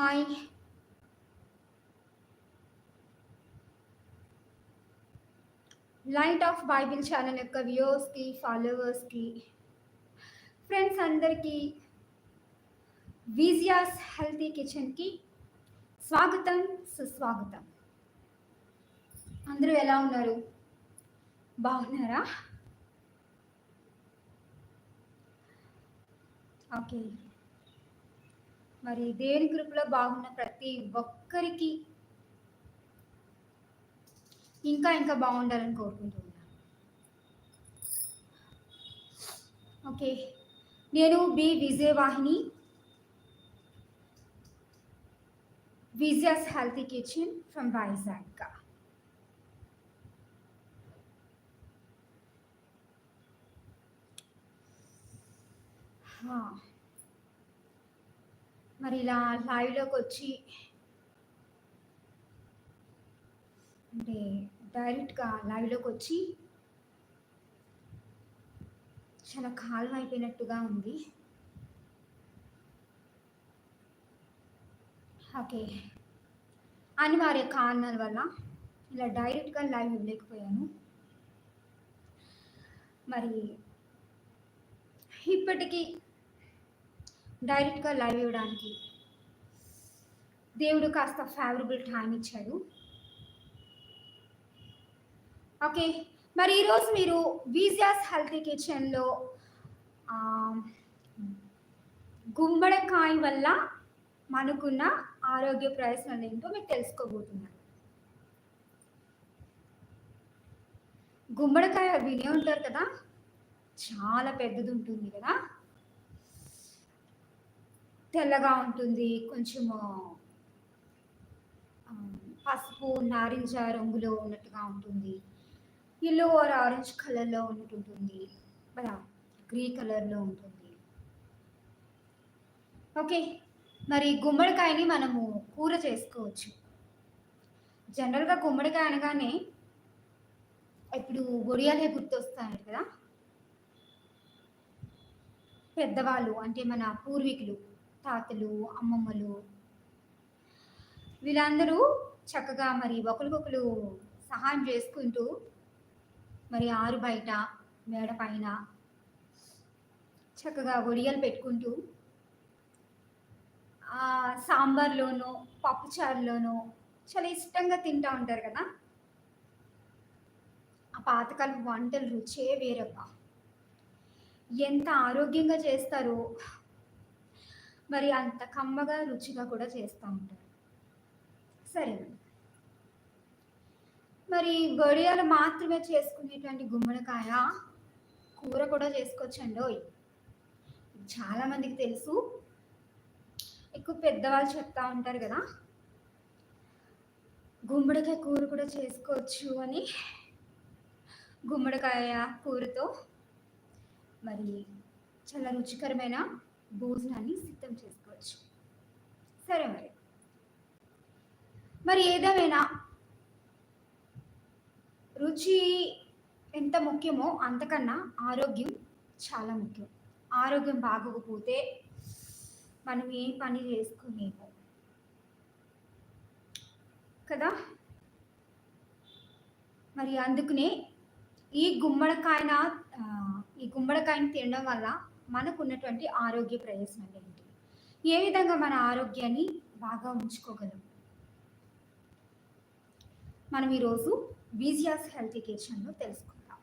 Hi. Light of bible channel యొక్క వ్యూవర్స్కి ఫాలోవర్స్కి friends అందరికీ విజియాస్ హెల్తీ కిచెన్కి స్వాగతం సుస్వాగతం. అందరూ ఎలా ఉన్నారు? బాగున్నారా? ఓకే మరి దేవుని గ్రూప్లో బాగున్న ప్రతి ఒక్కరికి ఇంకా ఇంకా బాగుండాలని కోరుకుంటున్నాను ఓకే నేను B Vijayavahini Vijayas healthy kitchen from Vizag. మరి ఇలా లైవ్లోకి వచ్చి అంటే డైరెక్ట్గా లైవ్లోకి వచ్చి చాలా కాలం అయిపోయినట్టుగా ఉంది. ఓకే. అనివార్య కారణాల వల్ల ఇలా డైరెక్ట్గా లైవ్ ఇవ్వలేకపోయాను మరి ఇప్పటికీ డైరెక్ట్గా లైవ్ ఇవ్వడానికి. దేవుడు కాస్త ఫేవరబుల్ టైం ఇచ్చాడు. ఓకే మరి ఈరోజు మీరు వీజియాస్ హెల్తీ కిచెన్లో గుమ్మడికాయ వల్ల మనకున్న ఆరోగ్య ప్రయోజనాలు ఏంటో మీకు తెలుసుకోబోతున్నారు. గుమ్మడికాయ వినే ఉంటారు కదా? చాలా పెద్దది ఉంటుంది కదా? తెల్లగా ఉంటుంది. కొంచెము పసుపు నారింజ రంగులో ఉన్నట్టుగా ఉంటుంది. ఎల్లో ఆర్ ఆరెంజ్ కలర్లో ఉంటుంటుంది గ్రీ కలర్లో ఉంటుంది. ఓకే. మరి గుమ్మడికాయని మనము కూర చేసుకోవచ్చు. జనరల్గా గుమ్మడికాయ అనగానే ఇప్పుడు ఒడియాలే గుర్తొస్తాయి కదా? పెద్దవాళ్ళు అంటే మన పూర్వీకులు తాతలు అమ్మమ్మలు. వీళ్ళందరూ చక్కగా మరి ఒకరికొకరు సహాయం చేసుకుంటూ మరి ఆరు బయట మేడ పైన చక్కగా ఒడియలు పెట్టుకుంటూ సాంబార్లోనో పప్పుచారులోనో చాలా ఇష్టంగా తింటూ ఉంటారు కదా. ఆ పాతకాలం వంటలు రుచే వేరబ్బా. ఎంత ఆరోగ్యంగా చేస్తారో మరి అంత కమ్మగా రుచిగా కూడా చేస్తూ ఉంటారు. సరే మరి. గడియాలు మాత్రమే చేసుకునేటువంటి గుమ్మడికాయ కూర కూడా చేసుకోవచ్చండి చాలా మందికి తెలుసు. ఎక్కువ పెద్దవాళ్ళు చెప్తా ఉంటారు కదా. గుమ్మడికాయ కూర కూడా చేసుకోవచ్చు అని గుమ్మడికాయ కూరతో. మరి చాలా రుచికరమైన భోజనాన్ని సిద్ధం చేసుకోవచ్చు. సరే మరి. మరి ఏదేమైనా రుచి ఎంత ముఖ్యమో అంతకన్నా ఆరోగ్యం చాలా ముఖ్యం. ఆరోగ్యం బాగోకపోతే మనం ఏ పని చేసుకోలేము. కదా? మరి అందుకనే ఈ గుమ్మడికాయన ఈ గుమ్మడికాయని తినడం వల్ల మనకు ఉన్నటువంటి ఆరోగ్య ప్రయోజనాలు ఏంటి? ఏ విధంగా మన ఆరోగ్యాన్ని బాగా ఉంచుకోగలం? మనం ఈరోజు బీజియాస్ హెల్త్ కిచెన్లో తెలుసుకుందాం.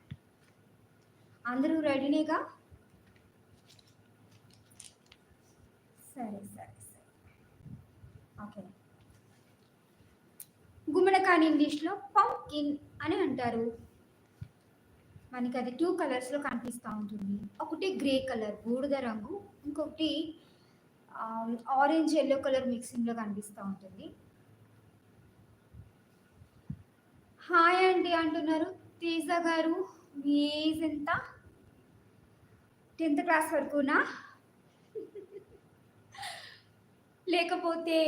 అందరూ రెడీనేగా? సరే సరే సరే. ఓకే. గుమ్మడికాయ ఇంగ్లీష్లో పంకిన్ అని అంటారు. మనకి అది టూ కలర్స్లో కనిపిస్తూ ఉంటుంది. ఒకటి గ్రే కలర్ బూడిద రంగు ఇంకొకటి ఆరెంజ్ ఎల్లో కలర్ మిక్సింగ్లో కనిపిస్తూ ఉంటుంది. హాయ్ అండి అంటున్నారు. తేజ గారు మీ ఏజ్ ఎంత? టెన్త్ క్లాస్ వరకునా? లేకపోతే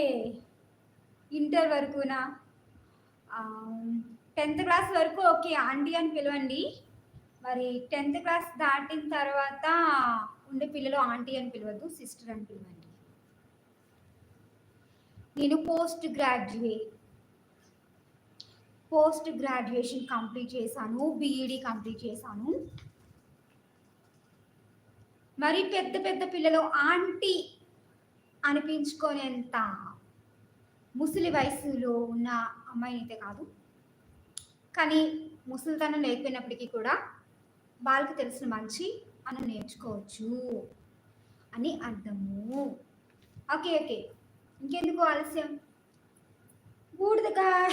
ఇంటర్ వరకునా? టెన్త్ క్లాస్ వరకు ఓకే అండి అని పిలవండి. మరి టెన్త్ క్లాస్ దాటిన తర్వాత ఉండే పిల్లలు ఆంటీ అని పిలవద్దు సిస్టర్ అని పిలవండి. నేను post graduate post graduation complete చేశాను బీఈడి కంప్లీట్ చేశాను. మరి పెద్ద పెద్ద పిల్లలు ఆంటీ అనిపించుకునేంత ముసలి వయసులో ఉన్న అమ్మాయి అయితే కాదు. కానీ ముసలితనం లేకపోయినప్పటికీ కూడా వాళ్ళకి తెలిసిన మంచి మనం నేర్చుకోవచ్చు అని అర్థము. Okay okay. ఇంకెందుకు ఆలస్యం? బూడిదకాయ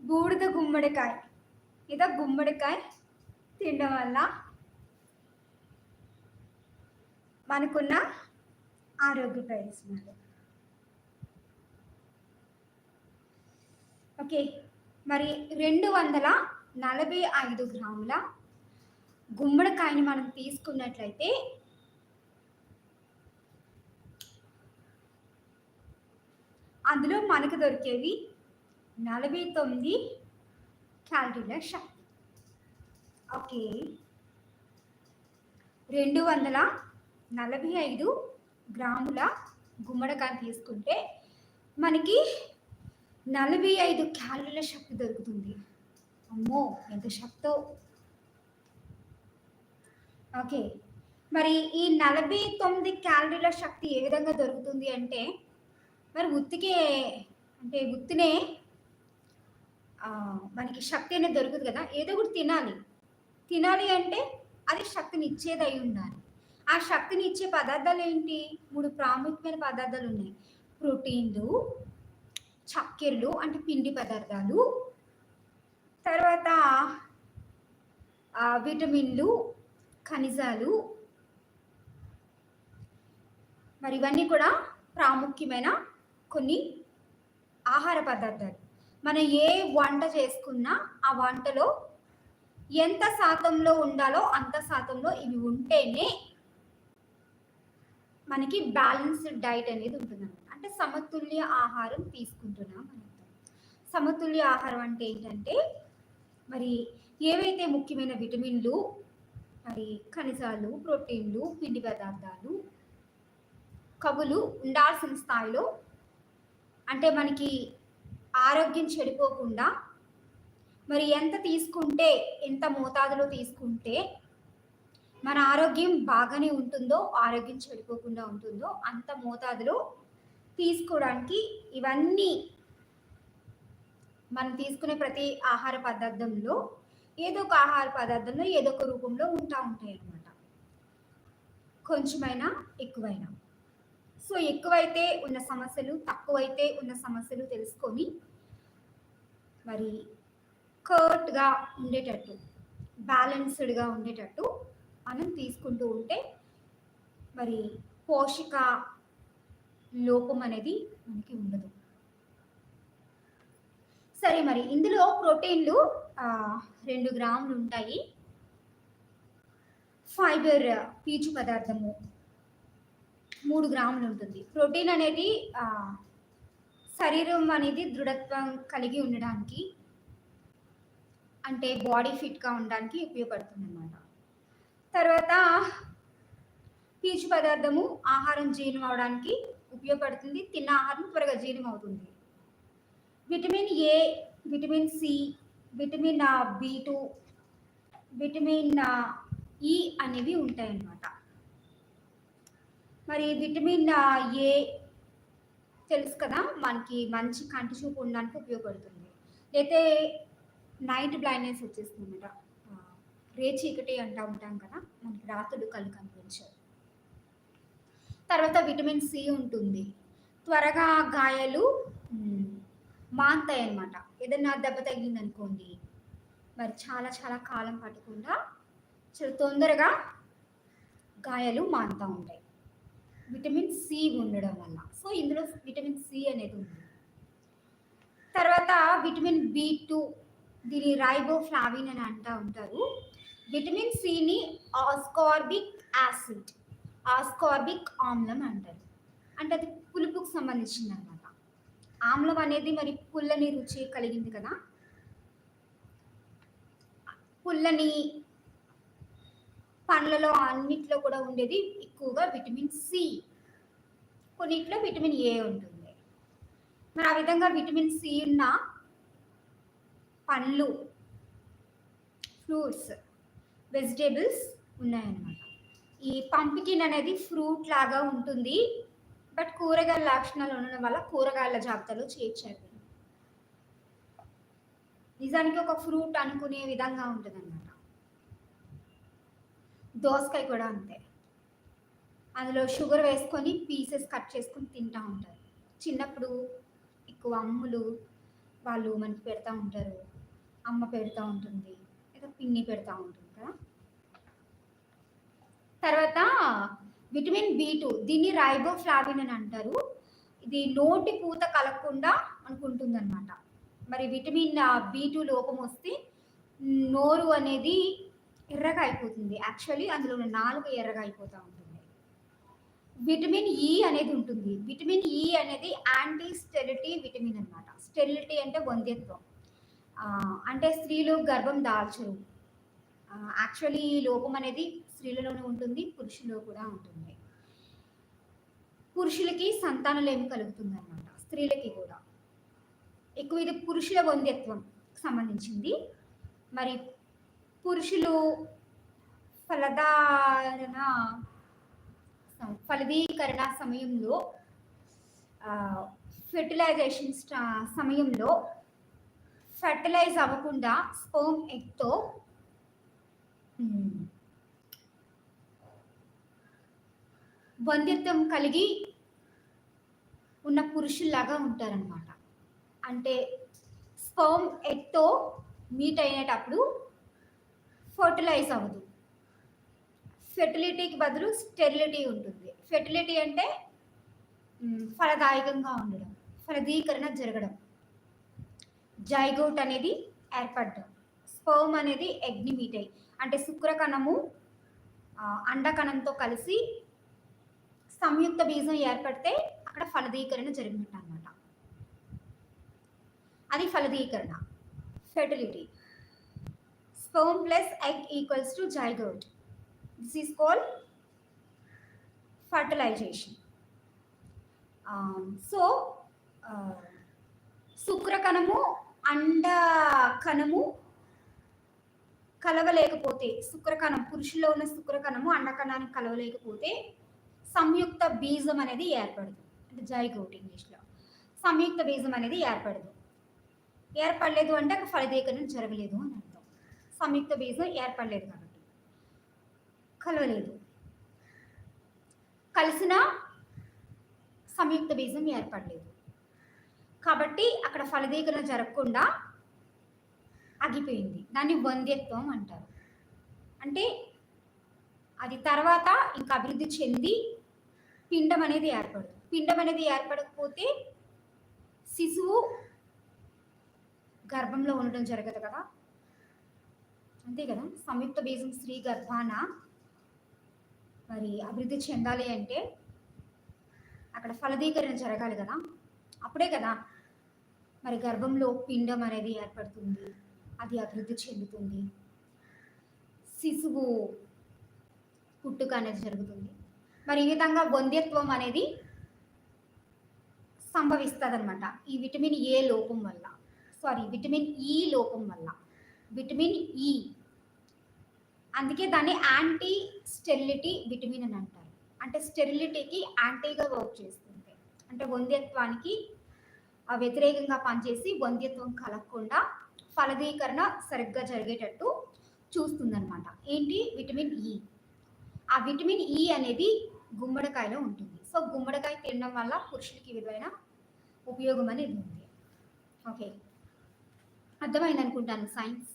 బూడిద గుమ్మడికాయ. లేదా గుమ్మడికాయ తినడం వల్ల మనకున్న ఆరోగ్య ప్రయోజనాలు. ఓకే. మరి రెండు వందల నలభై ఐదు గ్రాముల గుమ్మడికాయని మనం తీసుకున్నట్లయితే అందులో మనకు దొరికేవి నలభై తొమ్మిది క్యాలరీల శక్తి. ఓకే. రెండు వందల నలభై ఐదు గ్రాముల గుమ్మడికాయ తీసుకుంటే మనకి నలభై ఐదు క్యాలరీల శక్తి దొరుకుతుంది. అమ్మో ఎంత శక్తో. ఓకే మరి ఈ నలభై తొమ్మిది క్యాలరీల శక్తి ఏ విధంగా దొరుకుతుంది అంటే మరి ఉత్తికే అంటే ఉత్తినే మనకి శక్తి అనేది దొరుకుతుంది కదా ఏదో ఒకటి తినాలి. తినాలి అంటే అది శక్తిని ఇచ్చేది అయి ఉండాలి. ఆ శక్తిని ఇచ్చే పదార్థాలు ఏంటి? మూడు ప్రాముఖ్యమైన పదార్థాలు ఉన్నాయి. ప్రోటీన్లు చక్కెరలు అంటే పిండి పదార్థాలు తర్వాత విటమిన్లు ఖనిజాలు మరి ఇవన్నీ కూడా ప్రాముఖ్యమైన కొన్ని ఆహార పదార్థాలు. మనం ఏ వంట చేసుకున్నా ఆ వంటలో ఎంత శాతంలో ఉండాలో అంత శాతంలో ఇవి ఉంటేనే మనకి బ్యాలెన్స్డ్ డైట్ అనేది ఉంటుంది అంటే సమతుల్య ఆహారం తీసుకుంటున్నాం సమతుల్య ఆహారం అంటే ఏంటంటే మరి ఏవైతే ముఖ్యమైన విటమిన్లు? మరి ఖనిజాలు ప్రోటీన్లు పిండి పదార్థాలు కవులు ఉండాల్సిన స్థాయిలో అంటే మనకి ఆరోగ్యం చెడిపోకుండా మరి ఎంత తీసుకుంటే ఎంత మోతాదులో తీసుకుంటే మన ఆరోగ్యం బాగానే ఉంటుందో ఆరోగ్యం చెడిపోకుండా ఉంటుందో అంత మోతాదులో తీసుకోవడానికి ఇవన్నీ మనం తీసుకునే ప్రతి ఆహార పదార్థంలో ఏదో ఒక ఆహార పదార్థంలో ఏదో ఒక రూపంలో ఉంటా ఉంటాయి అన్నమాట. కొంచెమైనా ఎక్కువైనా. సో ఎక్కువైతే ఉన్న సమస్యలు తక్కువైతే ఉన్న సమస్యలు తెలుసుకొని మరి కర్ట్గా ఉండేటట్టు బ్యాలెన్స్డ్గా ఉండేటట్టు మనం తీసుకుంటూ ఉంటే మరి పోషక లోపం అనేది మనకి ఉండదు. సరే మరి ఇందులో ప్రోటీన్లు రెండు గ్రాములు ఉంటాయి. ఫైబర్ పీచు పదార్థము మూడు గ్రాములు ఉంటుంది. ప్రోటీన్ అనేది శరీరం అనేది దృఢత్వం కలిగి ఉండడానికి అంటే బాడీ ఫిట్గా ఉండడానికి ఉపయోగపడుతుంది అన్నమాట తర్వాత పీచు పదార్థము ఆహారం జీర్ణం అవడానికి ఉపయోగపడుతుంది. తిన్న ఆహారం త్వరగా జీర్ణం అవుతుంది. Vitamin A vitamin C vitamin B two vitamin E అనేవి ఉంటాయన్నమాట. మరి విటమిన్ ఏ తెలుసు కదా? మనకి మంచి కంటి చూపు ఉండడానికి ఉపయోగపడుతుంది. అయితే నైట్ బ్లైండ్నెస్ వచ్చేస్తుంది అనమాట రే చీకటి అంటూ ఉంటాం కదా? మనకి రాత్రులు కళ్ళు కనిపించవు. తర్వాత విటమిన్ సి ఉంటుంది. త్వరగా గాయాలు మాంతాయి అనమాట ఏదైనా దెబ్బ తగిలింది అనుకోండి మరి చాలా చాలా కాలం పట్టకుండా చాలా తొందరగా గాయాలు మానుతూ ఉంటాయి. విటమిన్ సి ఉండడం వల్ల. సో ఇందులో విటమిన్ సి అనేది ఉంది. తర్వాత విటమిన్ బి టూ దీని రైబోఫ్లావిన్ అని అంటూ ఉంటారు. విటమిన్ సిని ఆస్కార్బిక్ యాసిడ్ ఆస్కార్బిక్ ఆమ్లం అంటారు. అంటే అది పులుపుకు సంబంధించింది ఆమ్లం అనేది మరి పుల్లని రుచి కలిగింది కదా. పుల్లని పండ్లలో అన్నిట్లో కూడా ఉండేది ఎక్కువగా విటమిన్ సి. కొన్నిట్లో విటమిన్ ఏ ఉంటుంది. మరి ఆ విధంగా విటమిన్ సి ఉన్న పండ్లు ఫ్రూట్స్ వెజిటేబుల్స్ ఉన్నాయన్నమాట. ఈ పంపికిన్ అనేది ఫ్రూట్ లాగా ఉంటుంది. బట్ కూరగాయల లక్షణాలు ఉండడం వల్ల కూరగాయల జాబితాలో చేర్చారు. నిజానికి ఒక ఫ్రూట్ అనుకునే విధంగా ఉంటుంది అనమాట దోసకాయ కూడా అంతే. అందులో షుగర్ వేసుకొని పీసెస్ కట్ చేసుకొని తింటూ ఉంటారు. చిన్నప్పుడు ఎక్కువ అమ్ములు వాళ్ళు మనకి పెడతా ఉంటారు. అమ్మ పెడతా ఉంటుంది. లేదా పిన్ని పెడతా ఉంటుంది కదా. తర్వాత విటమిన్ బి టూ దీన్ని రైబోఫ్లావిన్ అని అంటారు. ఇది నోటి పూత కలగకుండా అనుకుంటుంది అనమాట మరి విటమిన్ బి టూ లోపం వస్తే నోరు అనేది ఎర్రగా అయిపోతుంది. యాక్చువల్లీ అందులో ఉన్న నాలుగు ఎర్రగా అయిపోతూ ఉంటుంది. విటమిన్ ఈ అనేది ఉంటుంది. విటమిన్ ఈ అనేది యాంటీ స్టెరిటీ విటమిన్ అనమాట స్టెరిలిటీ అంటే వంద్యత్వం. అంటే స్త్రీలు గర్భం దాల్చరు. యాక్చువల్లీ ఈ లోపం అనేది స్త్రీలలోనే ఉంటుంది పురుషుల్లో కూడా ఉంటుంది. పురుషులకి సంతానలేమి కలుగుతుంది అనమాట స్త్రీలకి కూడా. ఎక్కువ ఇది పురుషుల వంద్యత్వం సంబంధించింది. మరి పురుషులు ఫలదారణ ఫలదీకరణ సమయంలో ఫెర్టిలైజేషన్ సమయంలో ఫెర్టిలైజ్ అవ్వకుండా స్పోమ్ ఎగ్తో బంధిత్వం కలిగి ఉన్న పురుషుల్లాగా ఉంటారనమాట అంటే స్పర్మ్ ఎగ్తో మీట్ అయినటప్పుడు ఫర్టిలైజ్ అవ్వదు. ఫెర్టిలిటీకి బదులు స్టెరిలిటీ ఉంటుంది. ఫెర్టిలిటీ అంటే ఫలదాయకంగా ఉండడం ఫలదీకరణ జరగడం. జైగోట్ అనేది ఏర్పడడం. స్పర్మ్ అనేది ఎగ్ని మీట్ అయ్యి అంటే శుక్రకణము అండకణంతో కలిసి సంయుక్త బీజం ఏర్పడితే అక్కడ ఫలదీకరణ జరిగినట్టు అనమాట అది ఫలదీకరణ. Fertility sperm plus egg equals to zygote this is called fertilization so శుక్రకణము అండ కణము కలవలేకపోతే శుక్రకణం పురుషుల్లో ఉన్న శుక్రకణము అండకణానికి కలవలేకపోతే సంయుక్త బీజం అనేది ఏర్పడదు. అంటే జైగోట్ ఇంగ్లీష్లో సంయుక్త బీజం అనేది ఏర్పడదు. ఏర్పడలేదు అంటే అక్కడ ఫలదీకరణ జరగలేదు అని అర్థం. సంయుక్త బీజం ఏర్పడలేదు కాబట్టి. కలవలేదు. కలిసిన సంయుక్త బీజం ఏర్పడలేదు. కాబట్టి అక్కడ ఫలదీకరణ జరగకుండా ఆగిపోయింది. దాన్ని వంద్యత్వం అంటారు. అంటే అది తర్వాత ఇంకా అభివృద్ధి చెంది పిండం అనేది ఏర్పడదు పిండం అనేది ఏర్పడకపోతే శిశువు గర్భంలో ఉండడం జరగదు కదా. అంతే కదా? సంయుక్త బీజం స్త్రీ గర్భాన మరి అభివృద్ధి చెందాలి అంటే అక్కడ ఫలదీకరణ జరగాలి కదా? అప్పుడే కదా మరి గర్భంలో పిండం అనేది ఏర్పడుతుంది. అది అభివృద్ధి చెందుతుంది. శిశువు పుట్టుక అనేది జరుగుతుంది. మరి ఈ విధంగా వంద్యత్వం అనేది సంభవిస్తుంది అనమాట ఈ విటమిన్ ఏ లోపం వల్ల సారీ విటమిన్ ఈ లోపం వల్ల విటమిన్ ఈ. అందుకే దాన్ని యాంటీ స్టెరిలిటీ విటమిన్ అని అంటారు. అంటే స్టెరిలిటీకి యాంటీగా వర్క్ చేస్తుంది అంటే వంద్యత్వానికి ఆ వ్యతిరేకంగా పనిచేసి వంద్యత్వం కలగకుండా ఫలదీకరణ సరిగ్గా జరిగేటట్టు చూస్తుందన్నమాట. ఏంటి? Vitamin E. ఆ విటమిన్ ఈ అనేది గుమ్మడికాయలో ఉంటుంది. సో గుమ్మడికాయ తినడం వల్ల పురుషులకి విధమైన ఉపయోగం అనేది ఉంది. ఓకే. అర్థమైంది అనుకుంటాను సైన్స్.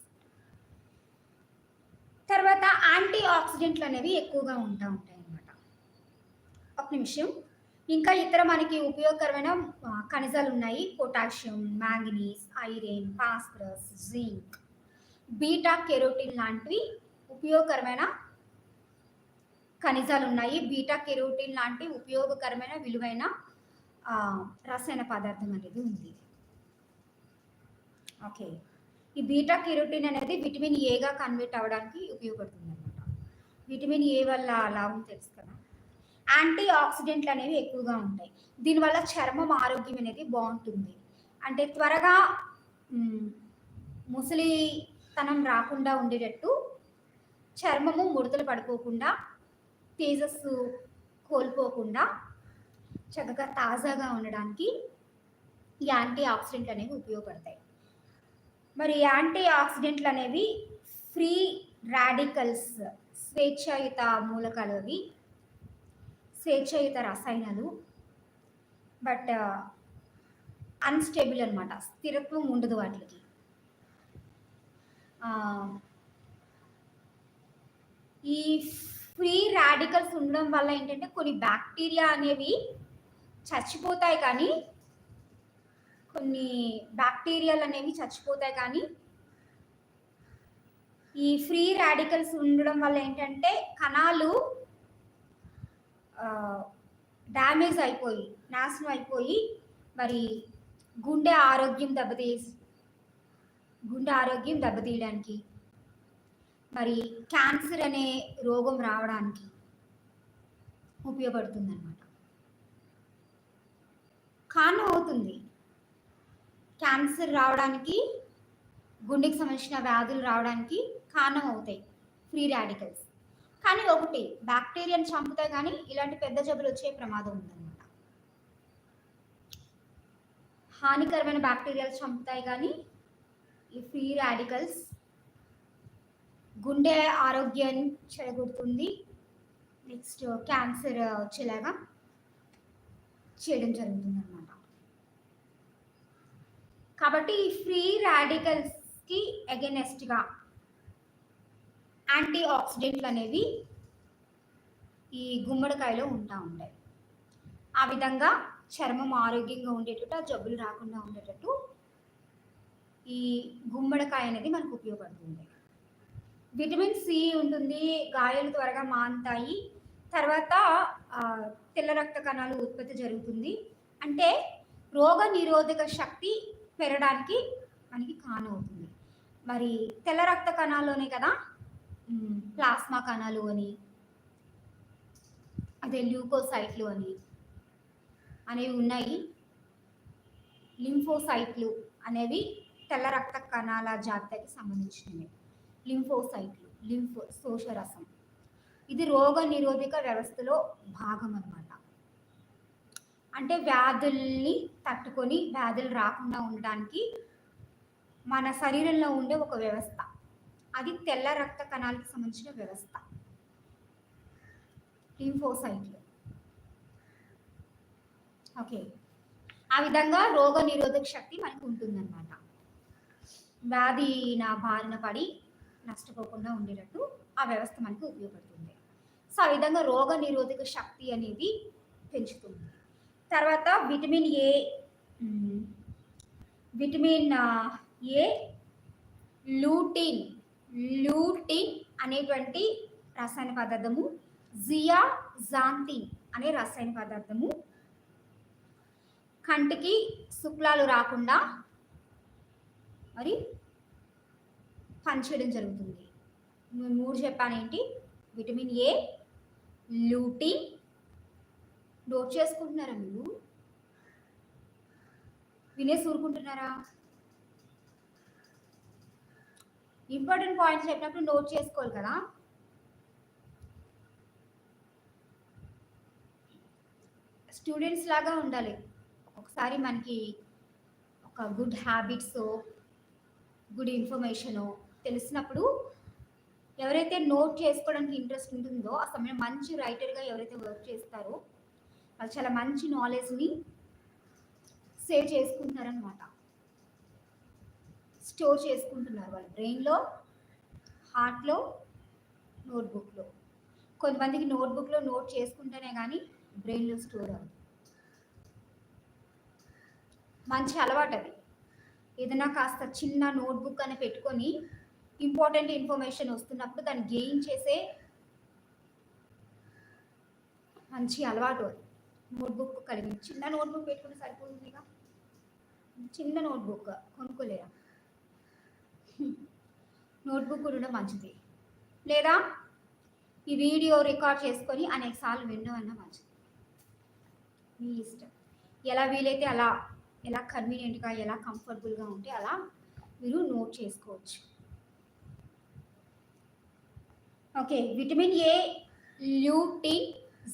తర్వాత యాంటీ ఆక్సిడెంట్లు అనేవి ఎక్కువగా ఉంటా ఉంటాయి అన్నమాట. ఒక నిమిషం. ఇంకా ఇతర మనకి ఉపయోగకరమైన ఖనిజాలు ఉన్నాయి. Potassium manganese iron phosphorus zinc. Beta carotene లాంటివి ఉపయోగకరమైన ఖనిజాలు ఉన్నాయి బీటా కెరోటిన్ లాంటి ఉపయోగకరమైన విలువైన రసాయన పదార్థం అనేది ఉంది. ఓకే. ఈ బీటా కెరోటిన్ అనేది విటమిన్ ఏగా కన్వర్ట్ అవ్వడానికి ఉపయోగపడుతుంది అనమాట విటమిన్ ఏ వల్ల లాభం తెలుసు కదా? యాంటీ ఆక్సిడెంట్లు అనేవి ఎక్కువగా ఉంటాయి. దీనివల్ల చర్మం ఆరోగ్యం అనేది బాగుంటుంది. అంటే త్వరగా ముసలితనం రాకుండా ఉండేటట్టు చర్మము ముడతలు పడిపోకుండా తేజస్సు కోల్పోకుండా చక్కగా తాజాగా ఉండడానికి ఈ యాంటీ ఆక్సిడెంట్లు అనేవి ఉపయోగపడతాయి. మరి యాంటీ ఆక్సిడెంట్లు అనేవి ఫ్రీ రాడికల్స్ స్వేచ్ఛాయుత మూలకాలు అవి స్వేచ్ఛాయుత రసాయనాలు బట్ అన్స్టేబుల్ అనమాట స్థిరత్వం ఉండదు వాటికి. ఈ ఫ్రీ రాడికల్స్ ఉండడం వల్ల ఏంటంటే కొన్ని బ్యాక్టీరియా అనేవి చచ్చిపోతాయి కానీ కొన్ని బ్యాక్టీరియాలు అనేవి చచ్చిపోతాయి కానీ ఈ ఫ్రీ రాడికల్స్ ఉండడం వల్ల ఏంటంటే కణాలు డ్యామేజ్ అయిపోయి నాశనం అయిపోయి మరి గుండె ఆరోగ్యం దెబ్బతీ గుండె ఆరోగ్యం దెబ్బతీయడానికి మరి క్యాన్సర్ అనే రోగం రావడానికి ఉపయోగపడుతుంది అనమాట కారణం అవుతుంది. క్యాన్సర్ రావడానికి గుండెకి సంబంధించిన వ్యాధులు రావడానికి కారణం అవుతాయి. Free radicals. కానీ ఒకటి బ్యాక్టీరియాని చంపుతాయి కానీ ఇలాంటి పెద్ద జబ్బులు వచ్చే ప్రమాదం ఉందన్నమాట. హానికరమైన బ్యాక్టీరియాలు చంపుతాయి కానీ ఈ ఫ్రీ రాడికల్స్ గుండె ఆరోగ్యాన్ని చెడగొడుతుంది. నెక్స్ట్ క్యాన్సర్ వచ్చేలాగా చేయడం జరుగుతుంది అనమాట కాబట్టి ఈ ఫ్రీ రాడికల్స్కి అగెనెస్ట్గా యాంటీ ఆక్సిడెంట్లు అనేవి ఈ గుమ్మడికాయలో ఉంటా ఉంటాయి. ఆ విధంగా చర్మం ఆరోగ్యంగా ఉండేటట్టు ఆ జబ్బులు రాకుండా ఉండేటట్టు ఈ గుమ్మడికాయ అనేది మనకు ఉపయోగపడుతుంది. విటమిన్ సి ఉంటుంది గాయాలు త్వరగా మాంతాయి తర్వాత తెల్ల రక్త కణాలు ఉత్పత్తి జరుగుతుంది. అంటే రోగ నిరోధక శక్తి పెరగడానికి మనకి కానవుతుంది మరి తెల్ల రక్త కణాల్లోనే కదా? ప్లాస్మా కణాలు అని అదే ల్యూకోసైట్లు అని అనేవి ఉన్నాయి. లింఫోసైట్లు అనేవి తెల్ల రక్త కణాల జాబితాకి సంబంధించినవి. లింఫోసైట్లు లింఫ్ శోషరసం. ఇది రోగ నిరోధక వ్యవస్థలో భాగం అన్నమాట. అంటే వ్యాధుల్ని తట్టుకొని వ్యాధులు రాకుండా ఉండడానికి మన శరీరంలో ఉండే ఒక వ్యవస్థ. అది తెల్ల రక్త కణాలకు సంబంధించిన వ్యవస్థ. లింఫోసైట్లు. ఓకే. ఆ విధంగా రోగ నిరోధక శక్తి మనకు ఉంటుందన్నమాట. వ్యాధి నా బారిన పడి నష్టపోకుండా ఉండేటట్టు ఆ వ్యవస్థ మనకు ఉపయోగపడుతుంది. సో ఆ విధంగా రోగ నిరోధక శక్తి అనేది పెంచుతుంది. తర్వాత vitamin A vitamin A lutein lutein అనేటువంటి రసాయన పదార్థము జియా జాంతిన్ అనే రసాయన పదార్థము. కంటికి శుక్లాలు రాకుండా మరి పనిచేయడం జరుగుతుంది. మూడు మూడు చెప్పానేంటి? విటమిన్ ఏ లూటీన్ నోట్ చేసుకుంటున్నారా మీరు? వినేసి ఊరుకుంటున్నారా ఇంపార్టెంట్ పాయింట్స్ చెప్పినప్పుడు నోట్ చేసుకోవాలి కదా? స్టూడెంట్స్ లాగా ఉండాలి. ఒకసారి మనకి ఒక గుడ్ హ్యాబిట్స్ గుడ్ ఇన్ఫర్మేషను తెలిసినప్పుడు ఎవరైతే నోట్ చేసుకోవడానికి ఇంట్రెస్ట్ ఉంటుందో ఆ సమయం మంచి రైటర్గా ఎవరైతే వర్క్ చేస్తారో వాళ్ళు చాలా మంచి నాలెడ్జ్ని సేవ్ చేసుకుంటున్నారనమాట స్టోర్ చేసుకుంటున్నారు వాళ్ళ. బ్రెయిన్లో హార్ట్లో నోట్బుక్లో కొంతమందికి నోట్బుక్లో నోట్ చేసుకుంటేనే కానీ బ్రెయిన్లో స్టోర్ అవ్వదు. మంచి అలవాటు అది ఏదైనా కాస్త చిన్న నోట్బుక్ అని పెట్టుకొని ఇంపార్టెంట్ ఇన్ఫర్మేషన్ వస్తున్నప్పుడు దాన్ని గెయిన్ చేసే మంచి అలవాటు అది. నోట్బుక్ కలిగి చిన్న నోట్బుక్ పెట్టుకుంటే సరిపోతుందిగా? చిన్న నోట్బుక్ కొనుక్కోలేరా? నోట్బుక్ ఉండడం మంచిది. లేదా ఈ వీడియో రికార్డ్ చేసుకొని అనేక సార్లు వినడం మంచిది. మీ ఇష్టం. ఎలా వీలైతే అలా ఎలా కన్వీనియంట్గా ఎలా కంఫర్టబుల్గా ఉంటే అలా మీరు నోట్ చేసుకోవచ్చు. Okay vitamin A lutein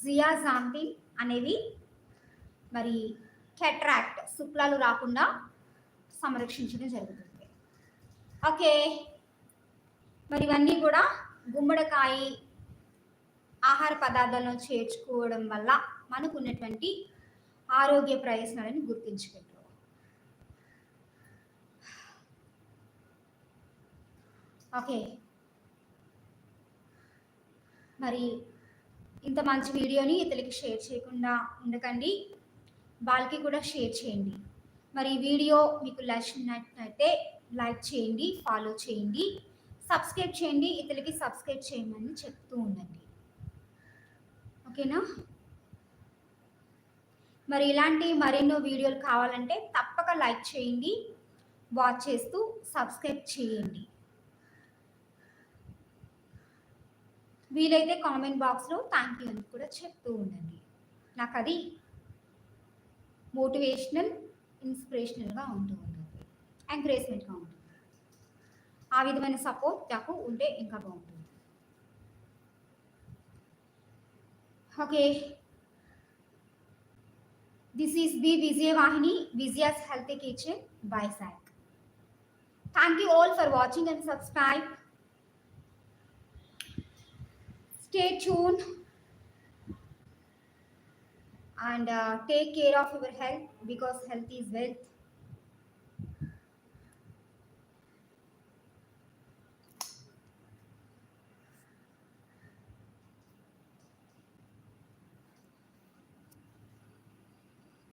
zeaxanthin అనేవి మరి కెట్రాక్ట్ శుక్లాలు రాకుండా సంరక్షించడం జరుగుతుంది. ఓకే మరి ఇవన్నీ కూడా గుమ్మడికాయ ఆహార పదార్థాలను చేర్చుకోవడం వల్ల మనకు ఉన్నటువంటి ఆరోగ్య ప్రయోజనాలను గుర్తించుకుంటారు ఓకే మరి ఇంత మంచి వీడియోని ఇతరులకి షేర్ చేయకుండా ఉండకండి. వాళ్ళకి కూడా షేర్ చేయండి. మరి వీడియో మీకు నచ్చినట్లయితే లైక్ చేయండి ఫాలో చేయండి సబ్స్క్రైబ్ చేయండి ఇతరులకి సబ్స్క్రైబ్ చేయమని చెప్తూ ఉండండి. ఓకేనా? మరి ఇలాంటి మరెన్నో వీడియోలు కావాలంటే తప్పక లైక్ చేయండి వాచ్ చేస్తూ సబ్స్క్రైబ్ చేయండి. వీలైతే కామెంట్ బాక్స్లో థ్యాంక్ యూ అని కూడా చెప్తూ ఉండండి. నాకు అది మోటివేషనల్ ఇన్స్పిరేషనల్గా ఉంటూ ఉంటుంది. ఎంకరేజ్మెంట్గా ఉంటుంది. ఆ విధమైన సపోర్ట్ నాకు ఉంటే ఇంకా బాగుంటుంది. Okay. This is the Vijayavahini Vijayas health kitchen by sock. Thank you all for watching and subscribe. Stay tuned and uh, take care of your health because health is wealth